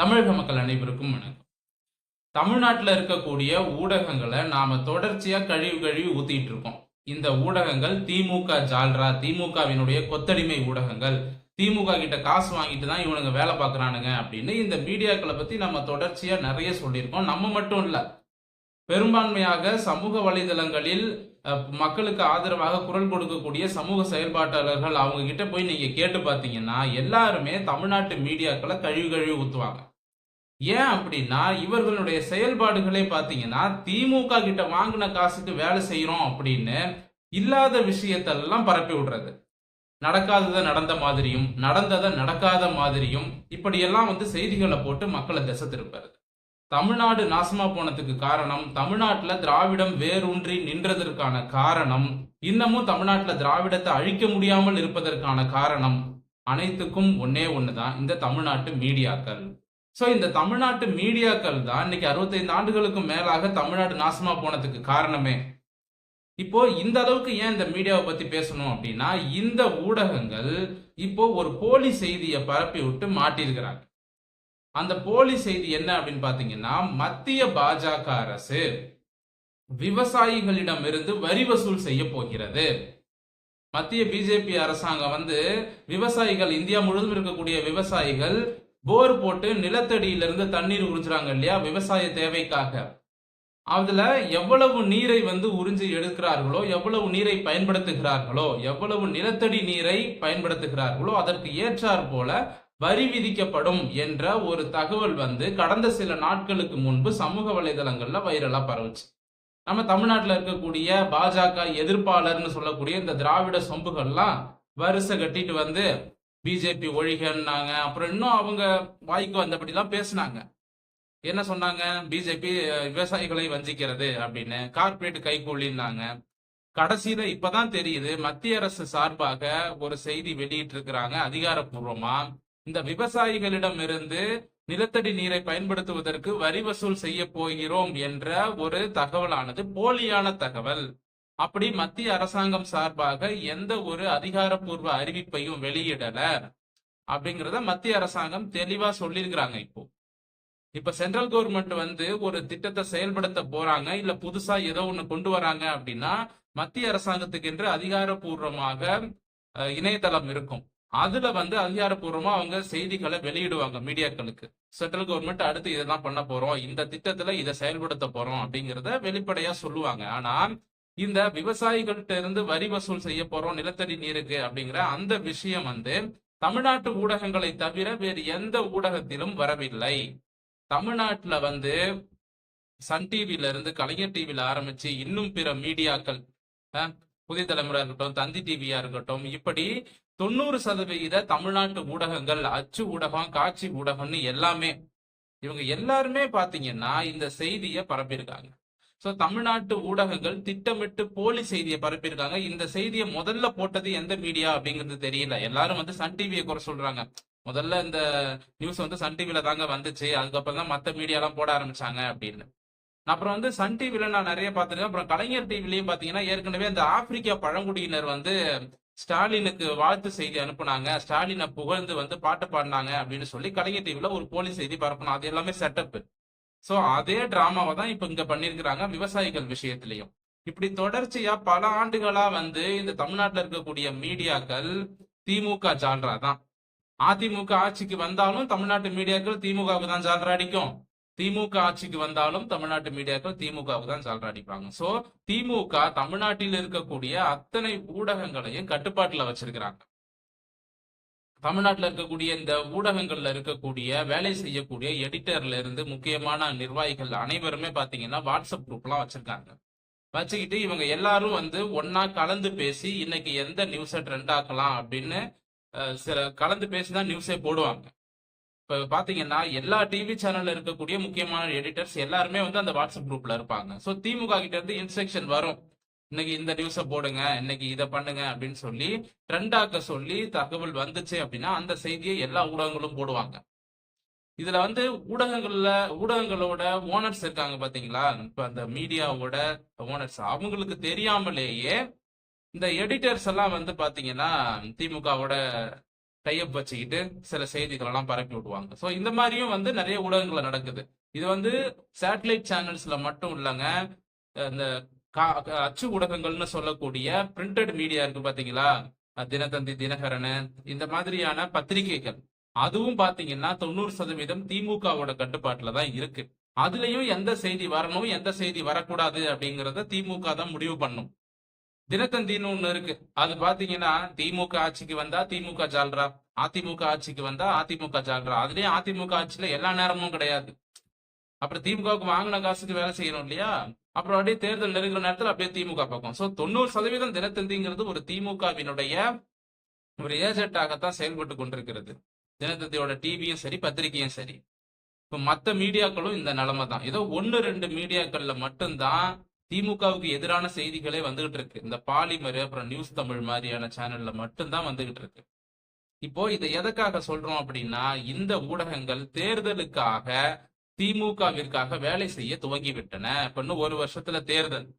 தமிழக மக்கள் அனைவருக்கும் வணக்கம். தமிழ்நாட்டில் இருக்கக்கூடிய ஊடகங்களை நாம தொடர்ச்சியா கழிவு கழிவு ஊத்திட்டு இருக்கோம். இந்த ஊடகங்கள் திமுக ஜால்ரா திமுகவினுடைய கொத்தடிமை ஊடகங்கள். திமுக கிட்ட காசு வாங்கிட்டு தான் இவனுங்க வேலை பார்க்கறானுங்க அப்படின்னு இந்த மீடியாக்களை பத்தி நம்ம தொடர்ச்சியா நிறைய சொல்லியிருக்கோம். நம்ம மட்டும் இல்லை. பெரும்பான்மையாக சமூக வலைதளங்களில் மக்களுக்கு ஆதரவாக குரல் கொடுக்கக்கூடிய சமூக செயல்பாட்டாளர்கள் அவங்க கிட்ட போய் நீங்க கேட்டு பார்த்தீங்கன்னா எல்லாருமே தமிழ்நாட்டு மீடியாக்களை கழிவு கழிவு ஊத்துவாங்க. ஏன் அப்படின்னா இவர்களுடைய செயல்பாடுகளே பார்த்தீங்கன்னா திமுக கிட்ட வாங்கின காசுக்கு வேலை செய்யறோம் அப்படின்னு இல்லாத விஷயத்தெல்லாம் பரப்பி விடுறது. நடக்காததை நடந்த மாதிரியும் நடந்ததை நடக்காத மாதிரியும் இப்படியெல்லாம் வந்து செய்திகளை போட்டு மக்களை திசை திருப்பறது தமிழ்நாடு நாசமா போனதுக்கு காரணம் தமிழ்நாட்டுல திராவிடம் வேரூன்றி நின்றதற்கான காரணம் இன்னமும் தமிழ்நாட்டுல திராவிடத்தை அழிக்க முடியாமல் இருப்பதற்கான காரணம் அனைத்துக்கும் ஒன்னே தான் இந்த தமிழ்நாட்டு மீடியாக்கள். ஸோ இந்த தமிழ்நாட்டு மீடியாக்கள் தான் இன்னைக்கு அறுபத்தைந்து ஆண்டுகளுக்கு மேலாக தமிழ்நாடு நாசமா போனதுக்கு காரணமே. இப்போ இந்த அளவுக்கு ஏன் இந்த மீடியாவை பத்தி பேசணும் அப்படின்னா இந்த ஊடகங்கள் இப்போ ஒரு போலி செய்தியை பரப்பி விட்டு மாட்டியிருக்கிறாங்க. அந்த போலி செய்தி என்ன அப்படின்னு பாத்தீங்கன்னா மத்திய பாஜக அரசு விவசாயிகளிடம் இருந்து வரி வசூல் செய்ய போகிறது. மத்திய பிஜேபி அரசாங்கம் வந்து விவசாயிகள் இந்தியா முழுவதும் இருக்கக்கூடிய விவசாயிகள் போர் போட்டு நிலத்தடியிலிருந்து தண்ணீர் உறிஞ்சுறாங்க இல்லையா? விவசாய தேவைக்காக. அதுல எவ்வளவு நீரை வந்து உறிஞ்சி எடுக்கிறார்களோ எவ்வளவு நீரை பயன்படுத்துகிறார்களோ எவ்வளவு நிலத்தடி நீரை பயன்படுத்துகிறார்களோ அதற்கு ஏற்றாற் போல வரி விதிக்கப்படும் என்ற ஒரு தகவல் வந்து கடந்த சில நாட்களுக்கு முன்பு சமூக வலைதளங்கள்ல வைரலா பரவுச்சு. நம்ம தமிழ்நாட்டில் இருக்கக்கூடிய பாஜக எதிர்ப்பாளர்னு சொல்லக்கூடிய இந்த திராவிட சொம்புகள்லாம் வரிசை கட்டிட்டு வந்து பிஜேபி ஒழிகன்னாங்க. அப்புறம் இன்னும் அவங்க வாய்க்கு வந்தபடிலாம் பேசினாங்க. என்ன சொன்னாங்க? பிஜேபி விவசாயிகளை வஞ்சிக்கிறது அப்படின்னு. கார்பரேட் கைகூலின்னாங்க. கடைசியில இப்பதான் தெரியுது மத்திய அரசு சார்பாக ஒரு செய்தி வெளியிட்டு இருக்கிறாங்க அதிகாரப்பூர்வமா. இந்த விவசாயிகளிடம் இருந்து நிலத்தடி நீரை பயன்படுத்துவதற்கு வரி வசூல் செய்ய போகிறோம் என்ற ஒரு தகவலானது போலியான தகவல். அப்படி மத்திய அரசாங்கம் சார்பாக எந்த ஒரு அதிகாரப்பூர்வ அறிவிப்பையும் வெளியிடல அப்படிங்கிறத மத்திய அரசாங்கம் தெளிவா சொல்லியிருக்கிறாங்க இப்போ. இப்ப சென்ட்ரல் கவர்மெண்ட் வந்து ஒரு திட்டத்தை செயல்படுத்த போறாங்க இல்ல புதுசா ஏதோ ஒண்ணு கொண்டு வராங்க அப்படின்னா மத்திய அரசாங்கத்துக்கு என்று அதிகாரப்பூர்வமாக இணையதளம் இருக்கும். அதுல வந்து அதிகாரப்பூர்வமா அவங்க செய்திகளை வெளியிடுவாங்க மீடியாக்களுக்கு. சென்ட்ரல் கவர்மெண்ட் அடுத்து இதெல்லாம் பண்ண போறோம் இந்த திட்டத்துல இதை செயல்படுத்த போறோம் அப்படிங்கிறத வெளிப்படையா சொல்லுவாங்க. ஆனா இந்த விவசாயிகள்கிட்ட இருந்து வரி வசூல் செய்ய போறோம் நிலத்தடி நீருக்கு அப்படிங்கிற அந்த விஷயம் வந்து தமிழ்நாட்டு ஊடகங்களை தவிர வேறு எந்த ஊடகத்திலும் வரவில்லை. தமிழ்நாட்டுல வந்து சன் டிவில இருந்து கலைஞர் டிவில ஆரம்பிச்சு இன்னும் பிற மீடியாக்கள் புதிய தலைமுறை இருக்கட்டும் தந்தி டிவியா இருக்கட்டும் இப்படி தொண்ணூறு சதவிகித தமிழ்நாட்டு ஊடகங்கள் அச்சு ஊடகம் காட்சி ஊடகம்னு எல்லாமே இவங்க எல்லாருமே பாத்தீங்கன்னா இந்த செய்தியை பரப்பியிருக்காங்க. சோ தமிழ்நாட்டு ஊடகங்கள் திட்டமிட்டு போலி செய்தியை பரப்பியிருக்காங்க. இந்த செய்தியை முதல்ல போட்டது எந்த மீடியா அப்படிங்கிறது தெரியல. எல்லாரும் வந்து சன் டிவியை குறை சொல்றாங்க. முதல்ல இந்த நியூஸ் வந்து சன் டிவில தாங்க வந்துச்சு. அதுக்கப்புறம் தான் மத்த மீடியாலாம் போட ஆரம்பிச்சாங்க அப்படின்னு. அப்புறம் வந்து சன் டிவில நான் நிறைய பார்த்திருக்கேன். அப்புறம் கலைஞர் டிவிலையும் பாத்தீங்கன்னா ஏற்கனவே இந்த ஆப்பிரிக்கா பழங்குடியினர் வந்து ஸ்டாலினுக்கு வாழ்த்து செய்தி அனுப்புனாங்க. ஸ்டாலினை புகழ்ந்து வந்து பாட்டு பாடினாங்க அப்படின்னு சொல்லி கலைஞர் டிவில ஒரு போலி செய்தி பரப்பணும் அது எல்லாமே செட்டப் சோ அதே டிராமாவை தான் இப்ப இங்க பண்ணிருக்கிறாங்க விவசாயிகள் விஷயத்திலையும். இப்படி தொடர்ச்சியா பல ஆண்டுகளா வந்து இந்த தமிழ்நாட்டுல இருக்கக்கூடிய மீடியாக்கள் திமுக ஜால்ரா தான். அதிமுக ஆட்சிக்கு வந்தாலும் தமிழ்நாட்டு மீடியாக்கள் திமுகவுக்கு தான் ஜால்ரா அடிக்கும். திமுக ஆட்சிக்கு வந்தாலும் தமிழ்நாட்டு மீடியாக்கள் திமுகவுக்கு தான் சால்ரா அடிப்பாங்க. சோ திமுக தமிழ்நாட்டில் இருக்கக்கூடிய அத்தனை ஊடகங்களையும் கட்டுப்பாட்டுல வச்சிருக்கிறாங்க. தமிழ்நாட்டில் இருக்கக்கூடிய இந்த ஊடகங்கள்ல இருக்கக்கூடிய வேலை செய்யக்கூடிய எடிட்டர்ல இருந்து முக்கியமான நிர்வாகிகள் அனைவருமே பாத்தீங்கன்னா வாட்ஸ்அப் குரூப்லாம் வச்சிருக்காங்க. வச்சுக்கிட்டு இவங்க எல்லாரும் வந்து ஒன்னா கலந்து பேசி இன்னைக்கு எந்த நியூஸை ட்ரெண்ட் ஆக்கலாம் அப்படின்னு சில கலந்து பேசி தான் நியூஸே போடுவாங்க. இப்ப பாத்தீங்கன்னா எல்லா டிவி சேனல்ல இருக்கக்கூடிய முக்கியமான எடிட்டர்ஸ் எல்லாருமே வந்து அந்த வாட்ஸ்அப் குரூப்ல இருப்பாங்க. சோ திமுக கிட்ட இருந்து இன்ஸ்ட்ரக்ஷன் வரும். இன்னைக்கு இந்த நியூஸை போடுங்க இன்னைக்கு இதை பண்ணுங்க அப்படின்னு சொல்லி ட்ரெண்ட் ஆக்க சொல்லி தகவல் வந்துச்சு அப்படின்னா அந்த செய்தியை எல்லா ஊடகங்களும் போடுவாங்க. இதுல வந்து ஊடகங்கள்ல ஊடகங்களோட ஓனர்ஸ் இருக்காங்க பாத்தீங்களா? இப்ப அந்த மீடியாவோட ஓனர்ஸ் அவங்களுக்கு தெரியாமலேயே இந்த எடிட்டர்ஸ் எல்லாம் வந்து பாத்தீங்கன்னா திமுகவோட டைப் வச்சுக்கிட்டு சில செய்திகள் எல்லாம் பரப்பி விடுவாங்க. ஸோ இந்த மாதிரியும் வந்து நிறைய ஊடகங்கள்ல நடக்குது. இது வந்து சேட்டலைட் சேனல்ஸ்ல மட்டும் இல்லைங்க இந்த அச்சு ஊடகங்கள்னு சொல்லக்கூடிய பிரிண்டட் மீடியா இருக்கு பாத்தீங்களா? தினத்தந்தி தினகரன் இந்த மாதிரியான பத்திரிகைகள். அதுவும் பாத்தீங்கன்னா தொண்ணூறு சதவீதம் திமுகவோட கட்டுப்பாட்டுல தான் இருக்கு. அதுலயும் எந்த செய்தி வரணும் எந்த செய்தி வரக்கூடாது அப்படிங்கறத திமுக தான் முடிவு பண்ணும். தினத்தந்தின்னு ஒண்ணு இருக்கு. அது பாத்தீங்கன்னா திமுக ஆட்சிக்கு வந்தா திமுக ஜால்ரா அதிமுக ஆட்சிக்கு வந்தா அதிமுக ஜால்ரா அதுலயும் அதிமுக ஆட்சியில எல்லா நேரமும் கிடையாது. அப்புறம் திமுகவுக்கு வாங்கின காசுக்கு வேலை செய்யணும் இல்லையா? அப்புறம் அப்படியே தேர்தல் நெருங்குற நேரத்தில் அப்படியே திமுக பக்கம். ஸோ தொண்ணூறு சதவீதம் தினத்தந்திங்கிறது ஒரு திமுகவினுடைய ஒரு ஏஜென்ட்டாகத்தான் செயல்பட்டு கொண்டிருக்கிறது. தினத்தந்தியோட டிவியும் சரி பத்திரிகையும் சரி. இப்போ மற்ற மீடியாக்களும் இந்த நிலைமை தான் ஏதோ ஒன்னு ரெண்டு மீடியாக்கள்ல மட்டும்தான் திமுகவுக்கு எதிரான செய்திகளே வந்துகிட்டு இருக்கு. இந்த பாலிமர் அப்புறம் நியூஸ் தமிழ் மாதிரியான சேனல்ல மட்டும்தான் வந்துகிட்டு இருக்கு. இப்போ இதை எதற்காக சொல்றோம் அப்படின்னா இந்த ஊடகங்கள் தேர்தலுக்காக திமுகவிற்காக வேலை செய்ய துவங்கி விட்டன இப்ப இன்னும் ஒரு வருஷத்துல தேர்தல்.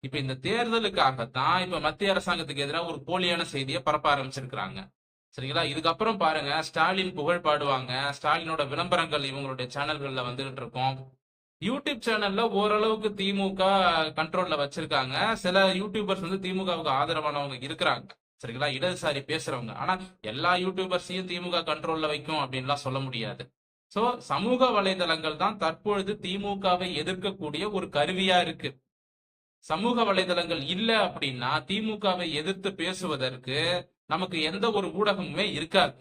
இப்ப இந்த தேர்தலுக்காகத்தான் இப்ப மத்திய அரசாங்கத்துக்கு எதிராக ஒரு போலியான செய்தியை பரப்ப ஆரம்பிச்சிருக்கிறாங்க. சரிங்களா? இதுக்கப்புறம் பாருங்க ஸ்டாலின் புகழ் பாடுவாங்க. ஸ்டாலினோட விளம்பரங்கள் இவங்களுடைய சேனல்கள்ல வந்துகிட்டு இருக்கும். யூடியூப் சேனல்ல ஓரளவுக்கு திமுக கண்ட்ரோல்ல வச்சிருக்காங்க. சில யூடியூபர்ஸ் வந்து திமுகவுக்கு ஆதரவானவங்க இருக்கிறாங்க. சரிங்களா? இடதுசாரி பேசுறவங்க. ஆனா எல்லா யூடியூபர்ஸையும் திமுக கண்ட்ரோல்ல வைக்கும் அப்படின்லாம் சொல்ல முடியாது. சோ சமூக வலைதளங்கள் தான் தற்பொழுது திமுகவை எதிர்க்கக்கூடிய ஒரு கருவியா இருக்கு. சமூக வலைதளங்கள் இல்ல அப்படின்னா திமுகவை எதிர்த்து பேசுவதற்கு நமக்கு எந்த ஒரு ஊடகமுமே இருக்காது.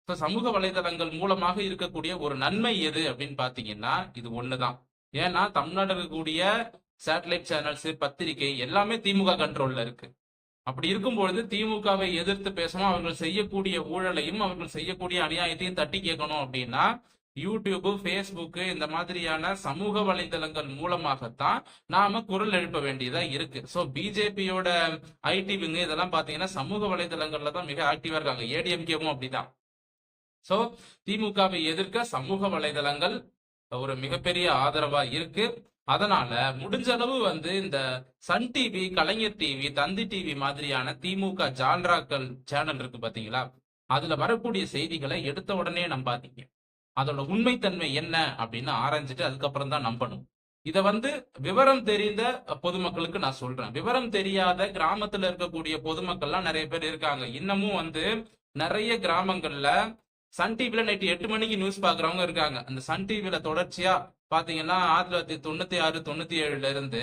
இப்ப சமூக வலைதளங்கள் மூலமாக இருக்கக்கூடிய ஒரு நன்மை எது அப்படின்னு பாத்தீங்கன்னா இது ஒண்ணுதான். ஏன்னா தமிழ்நாடு இருக்கக்கூடிய சேட்டலைட் சேனல்ஸ் பத்திரிகை எல்லாமே திமுக கண்ட்ரோல்ல இருக்கு. அப்படி இருக்கும்பொழுது திமுகவை எதிர்த்து பேசணும் அவர்கள் செய்யக்கூடிய ஊழலையும் அவர்கள் செய்யக்கூடிய அநியாயத்தையும் தட்டி கேட்கணும் அப்படின்னா யூடியூபு ஃபேஸ்புக்கு இந்த மாதிரியான சமூக வலைதளங்கள் மூலமாகத்தான் நாம குரல் எழுப்ப வேண்டியதா இருக்கு. ஸோ பிஜேபியோட ஐடி விங்க இதெல்லாம் பாத்தீங்கன்னா சமூக வலைதளங்கள்ல தான் மிக ஆக்டிவா இருக்காங்க. ஏடிஎம்கேவும் அப்படிதான். ஸோ திமுகவை எதிர்க்க சமூக வலைதளங்கள் ஒரு மிகப்பெரிய ஆதரவா இருக்கு. அதனால முடிஞ்ச அளவு வந்து இந்த Sun TV Kalaignar TV Thanthi TV மாதிரியான திமுக ஜால்ராக்கள் சேனல் இருக்கு பாத்தீங்களா? அதுல வரக்கூடிய செய்திகளை எடுத்த உடனே நம்பாதீங்க. அதோட உண்மைத்தன்மை என்ன அப்படின்னு ஆராய்ஞ்சிட்டு அதுக்கப்புறம் தான் நம்பணும். இத வந்து விவரம் தெரிந்த பொதுமக்களுக்கு நான் சொல்றேன். விவரம் தெரியாத கிராமத்துல இருக்கக்கூடிய பொதுமக்கள்லாம் நிறைய பேர் இருக்காங்க. இன்னமும் வந்து நிறைய கிராமங்கள்ல சன் டிவில நைட்டு எட்டு மணிக்கு நியூஸ் பாக்குறவங்க இருக்காங்க. அந்த சன் டிவில தொடர்ச்சியா பாத்தீங்கன்னா ஆயிரத்தி தொள்ளாயிரத்தி தொண்ணூத்தி ஆறு தொண்ணூத்தி ஏழுல இருந்து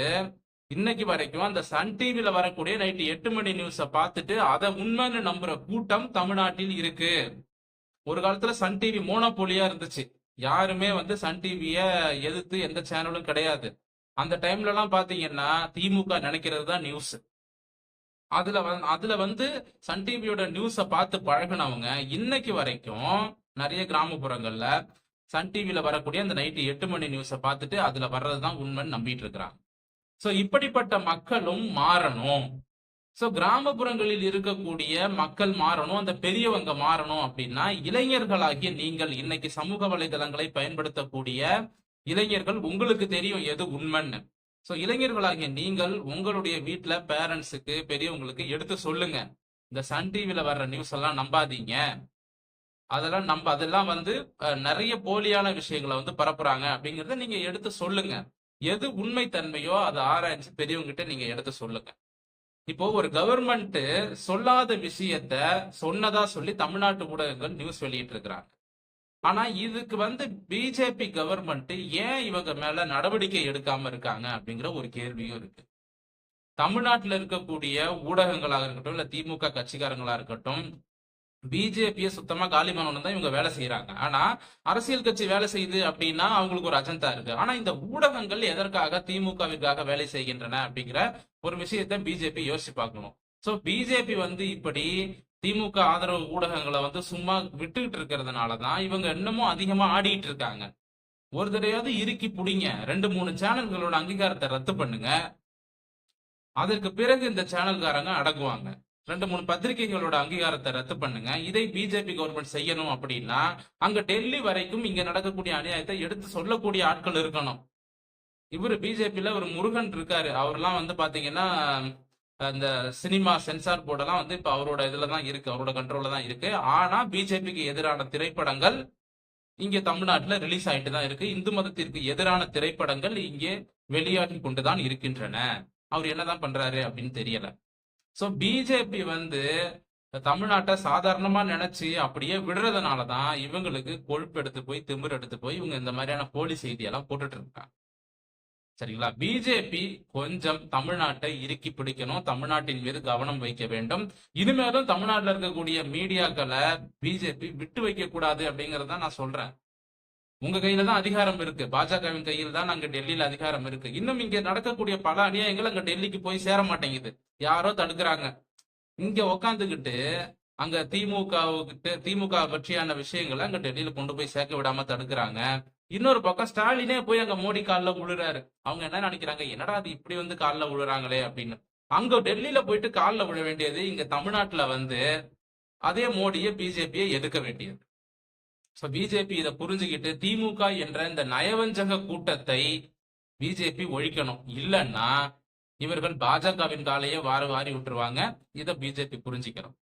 இன்னைக்கு வரைக்கும் அந்த சன் டிவில வரக்கூடிய நைட்டு எட்டு மணி நியூஸ பார்த்துட்டு அதை உண்மைன்னு நம்புற கூட்டம் தமிழ்நாட்டில் இருக்கு. ஒரு காலத்துல சன் டிவி மோனோபோலியா இருந்துச்சு. யாருமே வந்து சன் டிவிய எதிர்த்து எந்த சேனலும் கிடையாது. அந்த டைம்ல எல்லாம் பாத்தீங்கன்னா திமுக நினைக்கிறது தான் நியூஸ் அதுல வந்து அதுல வந்து சன் டிவியோட நியூஸ பார்த்து பழகுனவங்க இன்னைக்கு வரைக்கும் நிறைய கிராமப்புறங்கள்ல சன் டிவியில வரக்கூடிய அந்த நைட்டு எட்டு மணி நியூஸை பார்த்துட்டு அதுல வர்றதுதான் உண்மைன்னு நம்பிட்டு இருக்கிறாங்க. சோ இப்படிப்பட்ட மக்களும் மாறணும். சோ கிராமப்புறங்களில் இருக்கக்கூடிய மக்கள் மாறணும் அந்த பெரியவங்க மாறணும் அப்படின்னா இளைஞர்களாகிய நீங்கள் இன்னைக்கு சமூக வலைதளங்களை பயன்படுத்தக்கூடிய இளைஞர்கள் உங்களுக்கு தெரியும் எது உண்மைன்னு. ஸோ இளைஞர்களாகிய நீங்கள் உங்களுடைய வீட்டில் பேரண்ட்ஸுக்கு பெரியவங்களுக்கு எடுத்து சொல்லுங்க. இந்த சன் டிவியில் வர்ற நியூஸ் எல்லாம் நம்பாதீங்க. அதெல்லாம் நம்ப அதெல்லாம் வந்து நிறைய போலியான விஷயங்களை வந்து பரப்புறாங்க. அப்படிங்கிறத நீங்க எடுத்து சொல்லுங்க. எது உண்மை தன்மையோ அதை ஆராய்ச்சி பெரியவங்ககிட்ட நீங்க எடுத்து சொல்லுங்க. இப்போ ஒரு கவர்மெண்ட் சொல்லாத விஷயத்த சொன்னதா சொல்லி தமிழ்நாட்டு ஊடகங்கள் நியூஸ் வெளியிட்டு இருக்கிறாங்க ஆனா இதுக்கு வந்து பிஜேபி கவர்மெண்ட் ஏன் இவங்க மேல நடவடிக்கை எடுக்காம இருக்காங்க அப்படிங்கிற ஒரு கேள்வியும் இருக்கு. தமிழ்நாட்டில் இருக்கக்கூடிய ஊடகங்களாக இருக்கட்டும் இல்ல திமுக கட்சிக்காரங்களா இருக்கட்டும் பிஜேபியை சுத்தமா காலி பண்ணணும் தான் இவங்க வேலை செய்யறாங்க. ஆனா அரசியல் கட்சி வேலை செய்யுது அப்படின்னா அவங்களுக்கு ஒரு அஜெண்டா இருக்கு. ஆனா இந்த ஊடகங்கள் எதற்காக திமுகவிற்காக வேலை செய்கின்றன அப்படிங்கிற ஒரு விஷயத்த பிஜேபி யோசிச்சு பார்க்கணும். சோ பிஜேபி வந்து இப்படி திமுக ஆதரவு ஊடகங்களை வந்து சும்மா விட்டுக்கிட்டு இருக்கிறதுனாலதான் இவங்க இன்னமும் அதிகமா ஆடிட்டு இருக்காங்க. ஒரு தடவையாவது இறுக்கி பிடிங்க. ரெண்டு மூணு சேனல்களோட அங்கீகாரத்தை ரத்து பண்ணுங்க. அதற்கு பிறகு இந்த சேனல்காரங்க அடங்குவாங்க. ரெண்டு மூணு பத்திரிகைகளோட அங்கீகாரத்தை ரத்து பண்ணுங்க. இதை பிஜேபி கவர்மெண்ட் செய்யணும் அப்படின்னா அங்க டெல்லி வரைக்கும் இங்க நடக்கக்கூடிய அநியாயத்தை எடுத்து சொல்லக்கூடிய ஆட்கள் இருக்கணும். இவரு பிஜேபியில ஒரு முருகன் இருக்காரு. அவர்லாம் வந்து பாத்தீங்கன்னா அந்த சினிமா சென்சார் போர்டெல்லாம் வந்து இப்ப அவரோட இதுல தான் இருக்கு அவரோட கண்ட்ரோலில் தான் இருக்கு. ஆனா பிஜேபிக்கு எதிரான திரைப்படங்கள் இங்கே தமிழ்நாட்டுல ரிலீஸ் ஆயிட்டு தான் இருக்கு. இந்து மதத்திற்கு எதிரான திரைப்படங்கள் இங்கே வெளியாகி கொண்டுதான் இருக்கின்றன. அவர் என்னதான் பண்றாரு அப்படின்னு தெரியல. சோ பிஜேபி வந்து தமிழ்நாட்டை சாதாரணமா நினைச்சு அப்படியே விடுறதுனால தான் இவங்களுக்கு கொழுப்பு எடுத்து போய் திமிர் எடுத்து போய் இவங்க இந்த மாதிரியான போலி செய்தியெல்லாம் போட்டுட்டு இருக்காங்க. சரிங்களா? பிஜேபி கொஞ்சம் தமிழ்நாட்டை இறுக்கி பிடிக்கணும். தமிழ்நாட்டின் மீது கவனம் வைக்க வேண்டும். இனிமேலும் தமிழ்நாட்டில் இருக்கக்கூடிய மீடியாக்களை பிஜேபி விட்டு வைக்க கூடாது அப்படிங்கறத நான் சொல்றேன். உங்க கையில தான் அதிகாரம் இருக்கு. பாஜகவின் கையில் தான் அங்க டெல்லியில அதிகாரம் இருக்கு. இன்னும் இங்க நடக்கக்கூடிய பல அநியாயங்கள் அங்க டெல்லிக்கு போய் சேர மாட்டேங்குது. யாரோ தடுக்கிறாங்க. இங்க உக்காந்துக்கிட்டு அங்க திமுகவுக்கு திமுக பற்றியான விஷயங்களை அங்க டெல்லியில கொண்டு போய் சேர்க்க விடாம தடுக்கிறாங்க. இன்னொரு பக்கம் ஸ்டாலினே போய் அங்க மோடி கால்ல விழுறாரு அவங்க என்ன நினைக்கிறாங்க? என்னடா அது இப்படி வந்து கால்ல விழுறாங்களே அப்படின்னு. அங்க டெல்லியில போயிட்டு கால்ல விழ வேண்டியது இங்க தமிழ்நாட்டுல வந்து அதே மோடியை பிஜேபியை எதிர்க்க வேண்டியது. ஸோ பிஜேபி இதை புரிஞ்சுக்கிட்டு திமுக என்ற இந்த நயவஞ்சக கூட்டத்தை பிஜேபி ஒழிக்கணும். இல்லைன்னா இவர்கள் பாஜகவின் காலையே வார வாரி விட்டுருவாங்க. இதை பிஜேபி புரிஞ்சுக்கணும்.